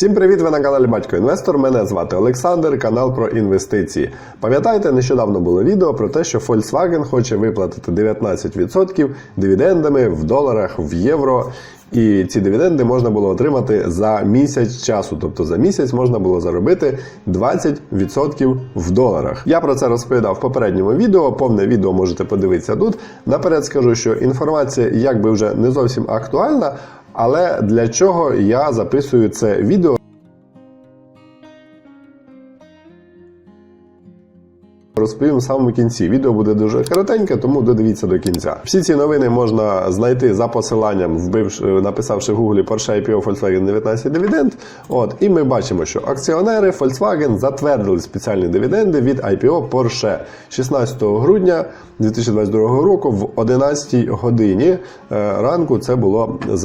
Всім привіт! Ви на каналі Батько Інвестор. Мене звати Олександр, канал про інвестиції. Пам'ятаєте, нещодавно було відео про те, що Volkswagen хоче виплатити 19% дивідендами в доларах, в євро. І ці дивіденди можна було отримати за місяць часу. Тобто за місяць можна було заробити 20% в доларах. Я про це розповідав в попередньому відео. Повне відео можете подивитися тут. Наперед скажу, що інформація якби вже не зовсім актуальна. Але для чого я записую це відео? Розповім в самому кінці. Відео буде дуже коротеньке, тому додивіться до кінця. Всі ці новини можна знайти за посиланням, вбивши, написавши в Google Porsche IPO Volkswagen 19 дивіденд. От, і ми бачимо, що акціонери Volkswagen затвердили спеціальні дивіденди від IPO Porsche 16 грудня 2022 року в 11 годині е, ранку. Це було е,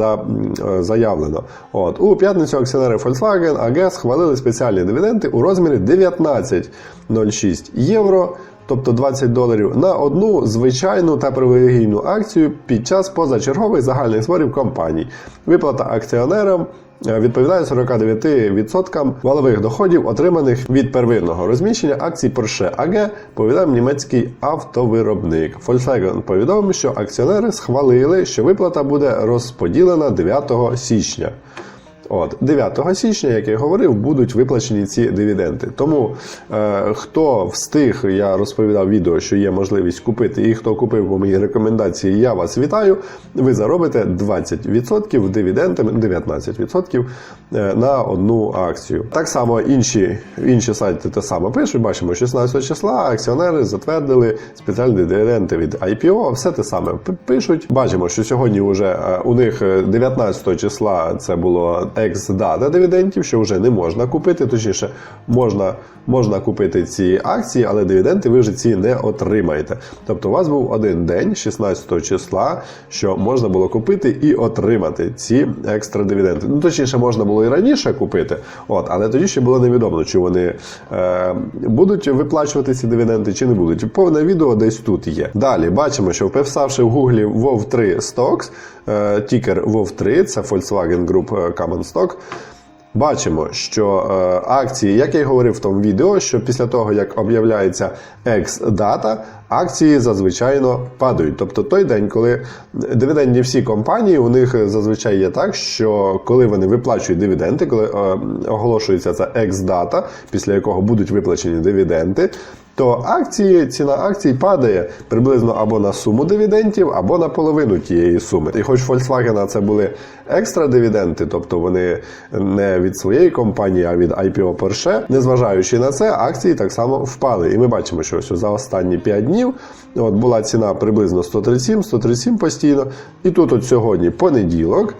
заявлено. От у п'ятницю акціонери Volkswagen AG схвалили спеціальні дивіденди у розмірі 19,06 євро. Тобто 20 доларів на одну звичайну та привілегійну акцію під час позачергових загальних зборів компаній. Виплата акціонерам е, відповідає 49% валових доходів, отриманих від первинного розміщення акцій Porsche AG, повідомив німецький автовиробник. Volkswagen повідомив, що акціонери схвалили, що виплата буде розподілена 9 січня. От 9 січня, як я говорив, будуть виплачені ці дивіденди. Тому е, хто встиг, я розповідав відео, що є можливість купити, і хто купив по моїй рекомендації, я вас вітаю. Ви заробите 20% дивідендами, 19% е, на одну акцію. Так само інші інші сайти те саме пишуть. Бачимо, 16 числа акціонери затвердили спеціальні дивіденди від IPO. Все те саме пишуть. Бачимо, що сьогодні вже е, у них 19 числа це було екс-дата дивідендів, що вже не можна купити. Точніше, можна можна купити ці акції, але дивіденди ви вже ці не отримаєте. Тобто, у вас був один день, 16 числа, що можна було купити і отримати ці екстра дивіденди. Ну, точніше, можна було і раніше купити, от, але тоді ще було невідомо, чи вони е, будуть виплачувати ці дивіденди, чи не будуть. Повне відео десь тут є. Далі бачимо, що вписавши в гуглі WoW 3 Stocks, тікер WoW 3, це Volkswagen Group е, Common Stock, Бачимо, що е, акції, як я й говорив в тому відео, що після того, як об'являється екс-дата, акції зазвичай падають. Тобто той день, коли дивідендні всі компанії, у них зазвичай є так, що коли вони виплачують дивіденди, коли е, оголошується ця екс-дата, після якого будуть виплачені дивіденди, то акції, ціна акцій падає приблизно або на суму дивідендів, або на половину тієї суми. І хоч Volkswagen це були екстра дивіденди, тобто вони не від своєї компанії, а від IPO Porsche, незважаючи на це, акції так само впали. І ми бачимо, що ось за останні 5 днів от була ціна приблизно 137, 137 постійно. І тут от сьогодні понеділок.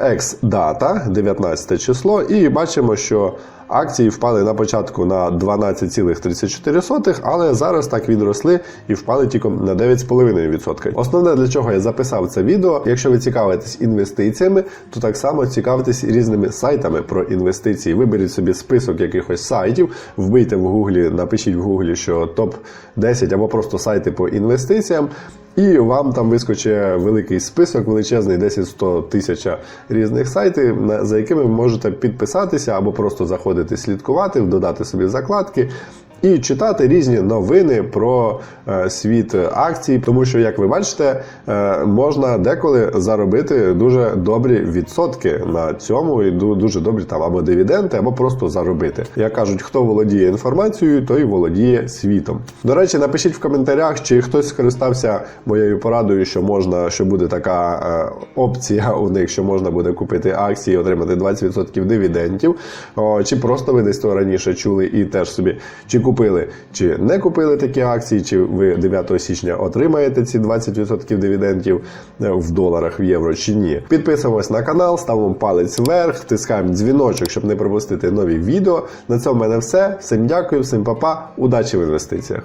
Екс-дата, 19 число, і бачимо, що акції впали на початку на 12,34, але зараз так відросли і впали тільки на 9,5%. Основне для чого я записав це відео. Якщо ви цікавитесь інвестиціями, то так само цікавитесь різними сайтами про інвестиції. Виберіть собі список якихось сайтів, вбийте в гуглі, напишіть в гуглі, що топ 10 або просто сайти по інвестиціям. І вам там вискочить великий список, величезний 10-100 тисяч різних сайтів, за якими ви можете підписатися або просто заходити слідкувати, додати собі закладки. І читати різні новини про е, світ акцій, тому що, як ви бачите, е, можна деколи заробити дуже добрі відсотки на цьому, і дуже добрі там або дивіденди, або просто заробити. Як кажуть, хто володіє інформацією, той володіє світом. До речі, напишіть в коментарях, чи хтось скористався моєю порадою, що можна, що буде така е, опція у них, що можна буде купити акції, і отримати 20% дивідендів, чи просто ви десь то раніше чули і теж собі чи купили чи не купили такі акції, чи ви 9 січня отримаєте ці 20% дивідендів в доларах, в євро чи ні. Підписуємось на канал, ставимо палець вверх, тискаємо дзвіночок, щоб не пропустити нові відео. На цьому в мене все. Всім дякую, всім па-па, удачі в інвестиціях.